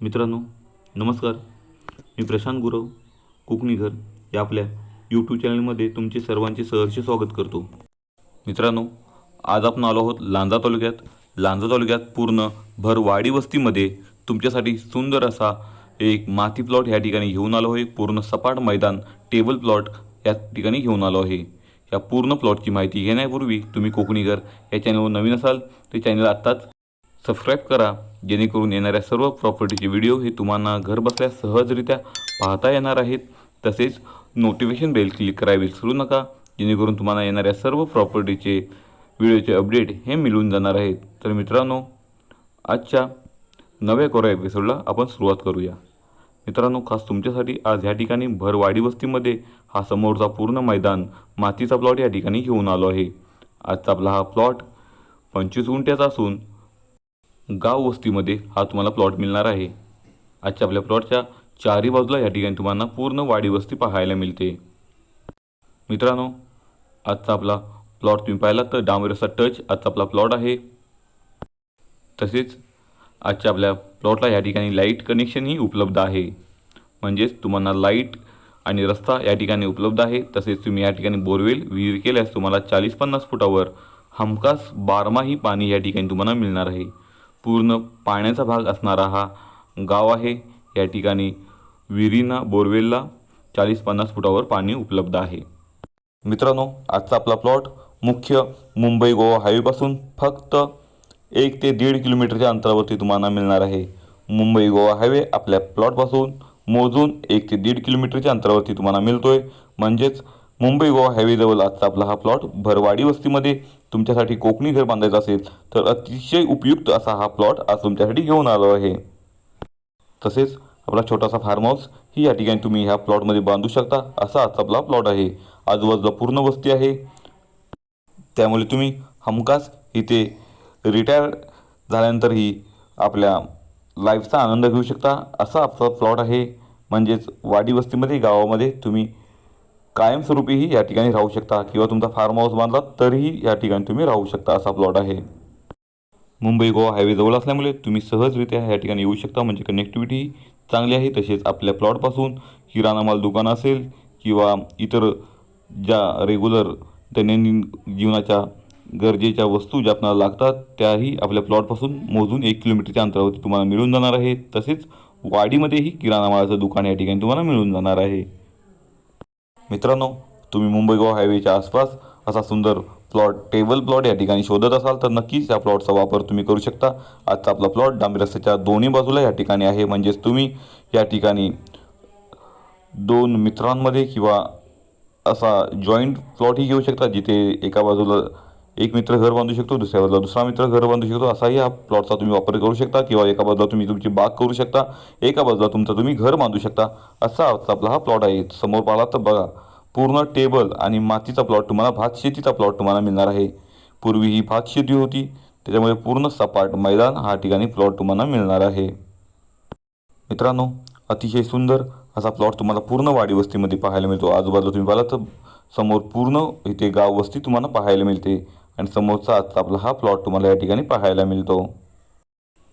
मित्रांनो नमस्कार. मी प्रशांत गुरव कोकणीघर या आपल्या यूट्यूब चॅनलमध्ये तुमचे सर्वांचे सहर्ष स्वागत करतो. मित्रांनो आज आपण आलो आहोत लांजा तालुक्यात. लांजा तालुक्यात पूर्ण भर वाडी वस्तीमध्ये तुमच्यासाठी सुंदर असा एक माती प्लॉट या ठिकाणी घेऊन आलो आहे. पूर्ण सपाट मैदान टेबल प्लॉट या ठिकाणी घेऊन आलो आहे. या पूर्ण प्लॉटची माहिती घेण्यापूर्वी तुम्ही कोकणीघर या चॅनलवर नवीन असाल तर चॅनल आत्ताच सबस्क्राईब करा. जेणेकरून येणाऱ्या सर्व प्रॉपर्टीचे व्हिडिओ हे तुम्हाला घरबसल्या सहजरित्या पाहता येणार आहेत. तसेच नोटिफिकेशन बेल क्लिक करायला विसरू नका. जेणेकरून तुम्हाला येणाऱ्या सर्व प्रॉपर्टीचे व्हिडिओचे अपडेट हे मिळून जाणार आहेत. तर मित्रांनो आजच्या नव्या कोऱ्या एपिसोडला आपण सुरुवात करूया. मित्रांनो खास तुमच्यासाठी आज ह्या ठिकाणी भरवाडी वस्तीमध्ये हा समोरचा पूर्ण मैदान मातीचा प्लॉट या ठिकाणी घेऊन आलो आहे. आजचा आपला हा प्लॉट पंचवीस गुंठ्याचा असून गाव वस्तीमध्ये हा तुम्हाला प्लॉट मिळणार आहे. आजच्या आपल्या प्लॉटच्या चारही बाजूला या ठिकाणी तुम्हाला पूर्ण वाडी वस्ती पाहायला मिळते. मित्रांनो आजचा आपला प्लॉट तुम्ही पाहिला तर डांबरेचा टच आजचा आपला प्लॉट आहे. तसेच आजच्या आपल्या प्लॉटला या ठिकाणी लाइट कनेक्शनही उपलब्ध आहे. म्हणजेच तुम्हाला लाइट आणि रस्ता या ठिकाणी उपलब्ध आहे. तसेच तुम्ही या ठिकाणी बोरवेल विहीर केल्यास तुम्हाला चाळीस पन्नास फुटावर हमखास बारमाही पाणी या ठिकाणी तुम्हाला मिळणार आहे. पूर्ण पाण्याचा भाग असणारा हा गाव आहे. या ठिकाणी विहिरींना बोरवेलला चाळीस पन्नास फुटावर पाणी उपलब्ध आहे. मित्रांनो आजचा आपला प्लॉट मुख्य मुंबई गोवा हायवेपासून फक्त एक ते दीड किलोमीटरच्या अंतरावरती तुम्हाला मिळणार आहे. मुंबई गोवा हायवे आपल्या प्लॉटपासून मोजून एक ते दीड किलोमीटरच्या अंतरावरती तुम्हाला मिळतोय. म्हणजेच मुंबई गोवा हायवेजवळ आजचा आपला हा प्लॉट भरवाडी वस्तीमध्ये तुमच्यासाठी कोकणी घर बांधायचं असेल तर अतिशय उपयुक्त असा हा प्लॉट आज तुमच्यासाठी घेऊन आलो आहे. तसेच आपला छोटासा फार्म हाऊस ही या ठिकाणी तुम्ही ह्या प्लॉटमध्ये बांधू शकता असा आजचा आपला प्लॉट आहे. आजूबाजूला पूर्ण वस्ती आहे. त्यामुळे तुम्ही हमखास इथे रिटायर झाल्यानंतरही आपल्या लाईफचा आनंद घेऊ शकता असा आपला प्लॉट आहे. म्हणजेच वाडी वस्तीमध्ये गावामध्ये तुम्ही कायमस्वरूपीही या ठिकाणी राहू शकता किंवा तुमचा फार्म हाऊस बांधला तरीही या ठिकाणी तुम्ही राहू शकता असा प्लॉट आहे. मुंबई गोवा हायवे जवळ असल्यामुळे तुम्ही सहजरित्या या ठिकाणी येऊ शकता म्हणजे कनेक्टिव्हिटी चांगली आहे. तसेच आपल्या प्लॉटपासून किराणा माल दुकान असेल किंवा इतर ज्या रेग्युलर दैनंदिन जीवनाच्या गरजेच्या वस्तू ज्या आपल्याला लागतात त्याही आपल्या प्लॉटपासून मोजून एक किलोमीटरच्या अंतरावरती तुम्हाला मिळून जाणार आहे. तसेच वाडीमध्येही किराणा मालाचं दुकान या ठिकाणी तुम्हाला मिळून जाणार आहे. मित्रांनो तुम्ही मुंबई गोवा हायवेच्या आसपास असा सुंदर प्लॉट टेबल प्लॉट या ठिकाणी शोधत असाल तर नक्कीच या प्लॉटचा वापर तुम्ही करू शकता. आजचा आपला प्लॉट डांबी रस्त्याच्या दोन्ही बाजूला या ठिकाणी आहे. म्हणजेच तुम्ही या ठिकाणी दोन मित्रांमध्ये किंवा असा जॉईंट प्लॉटही घेऊ शकता जिथे एका बाजूला एक मित्र घर बांधू शकतो दुसऱ्या बाजूला दुसरा मित्र घर बांधू शकतो असाही हा प्लॉटचा तुम्ही वापर करू शकता किंवा एका बाजूला तुम्ही तुमची बाग करू शकता एका बाजूला तुमचं तुम्ही घर बांधू शकता असा आपला हा प्लॉट आहे. समोर पाहिला तर बघा पूर्ण टेबल आणि मातीचा प्लॉट तुम्हाला भात शेतीचा प्लॉट तुम्हाला मिळणार आहे. पूर्वी ही भात शेती होती त्याच्यामुळे पूर्ण सपाट मैदान हा ठिकाणी प्लॉट तुम्हाला मिळणार आहे. मित्रांनो अतिशय सुंदर असा प्लॉट तुम्हाला पूर्ण वाडी वस्तीमध्ये पाहायला मिळतो. आजूबाजूला तुम्ही पाहिला तर समोर पूर्ण इथे गाव वस्ती तुम्हाला पाहायला मिळते. आणि समोरचा आजचा आपला हा प्लॉट तुम्हाला या ठिकाणी पाहायला मिळतो.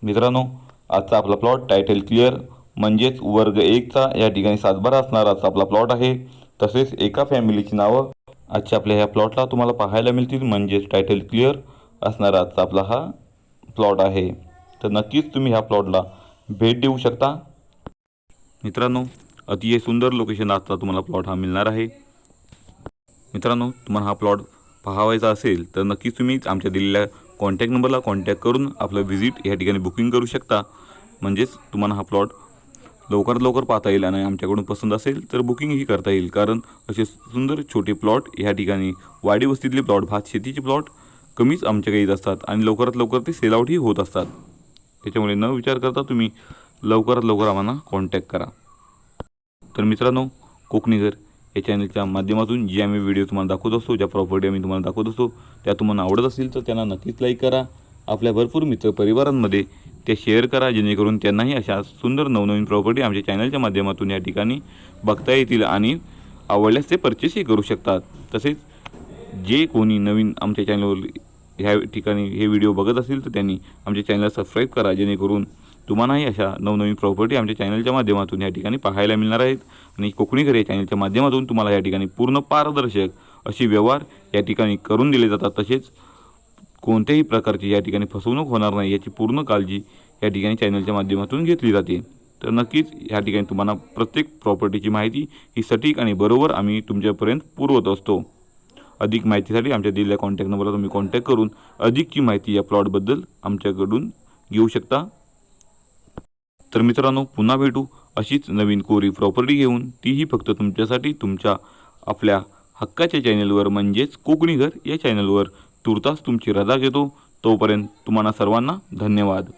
मित्रांनो आजचा आपला प्लॉट टायटल क्लिअर म्हणजेच वर्ग एकचा या ठिकाणी सातबारा असणारा आजचा आपला प्लॉट आहे. तसेच एका फॅमिलीची नावं आजच्या आपल्या ह्या प्लॉटला तुम्हाला पाहायला मिळतील. म्हणजेच टायटल क्लिअर असणारा आजचा आपला हा प्लॉट आहे. तर नक्कीच तुम्ही ह्या प्लॉटला भेट देऊ शकता. मित्रांनो अतिशय सुंदर लोकेशन आजचा तुम्हाला प्लॉट हा मिळणार आहे. मित्रांनो तुम्हाला हा प्लॉट पाहावायचा असेल तर नक्कीच तुम्ही आमच्या दिलेल्या कॉन्टॅक्ट नंबरला कॉन्टॅक्ट करून आपलं व्हिजिट या ठिकाणी बुकिंग करू शकता. म्हणजेच तुम्हाला हा प्लॉट लवकरात लवकर पाहता येईल आणि आमच्याकडून पसंत असेल तर बुकिंगही करता येईल. कारण असे सुंदर छोटे प्लॉट ह्या ठिकाणी वाडी वस्तीतले प्लॉट भात शेतीचे प्लॉट कमीच आमच्याकडे येत असतात आणि लवकरात लवकर ते सेलआउटही होत असतात. त्याच्यामुळे न विचार करता तुम्ही लवकरात लवकर आम्हाला कॉन्टॅक्ट करा. तर मित्रांनो कोकणीगर या चॅनलच्या माध्यमातून जे आम्ही व्हिडिओ तुम्हाला दाखवत असतो ज्या प्रॉपर्टी आम्ही तुम्हाला दाखवत असतो त्या तुम्हाला आवडत असतील तर त्यांना नक्कीच लाईक करा. आपल्या भरपूर मित्र परिवारांमध्ये ते शेअर करा जेणेकरून त्यांनाही अशा सुंदर नवनवीन प्रॉपर्टी आमच्या चॅनलच्या माध्यमातून या ठिकाणी बघता येतील आणि आवडल्यास ते परचेसही करू शकतात. तसेच जे कोणी नवीन आमच्या चॅनलवर ह्या ठिकाणी हे व्हिडिओ बघत असतील तर त्यांनी आमच्या चॅनलला सबस्क्राईब करा जेणेकरून तुम्हालाही अशा नवनवीन प्रॉपर्टी आमच्या चॅनलच्या माध्यमातून या ठिकाणी पाहायला मिळणार आहेत. आणि कोकणी घर या चॅनलच्या माध्यमातून तुम्हाला या ठिकाणी पूर्ण पारदर्शक असे व्यवहार या ठिकाणी करून दिले जातात. तसेच कोणत्याही प्रकारची या ठिकाणी फसवणूक होणार नाही याची पूर्ण काळजी या ठिकाणी चॅनलच्या माध्यमातून घेतली जाते. तर नक्कीच या ठिकाणी तुम्हाला प्रत्येक प्रॉपर्टीची माहिती ही सटीक आणि बरोबर आम्ही तुमच्यापर्यंत पुरवत असतो. अधिक माहितीसाठी आमच्या दिलेल्या कॉन्टॅक्ट नंबरला तुम्ही कॉन्टॅक्ट करून अधिकची माहिती या प्लॉटबद्दल आमच्याकडून घेऊ शकता. तर मित्रांनो पुन्हा भेटू अशीच नवीन कोरी प्रॉपर्टी घेऊन. तीही फक्त तुमच्यासाठी तुमच्या आपल्या हक्काच्या चॅनलवर म्हणजेच कोकणी घर या चॅनलवर तुर्तास तुमची रजा घेतो. तोपर्यंत तुम्हाला सर्वांना धन्यवाद.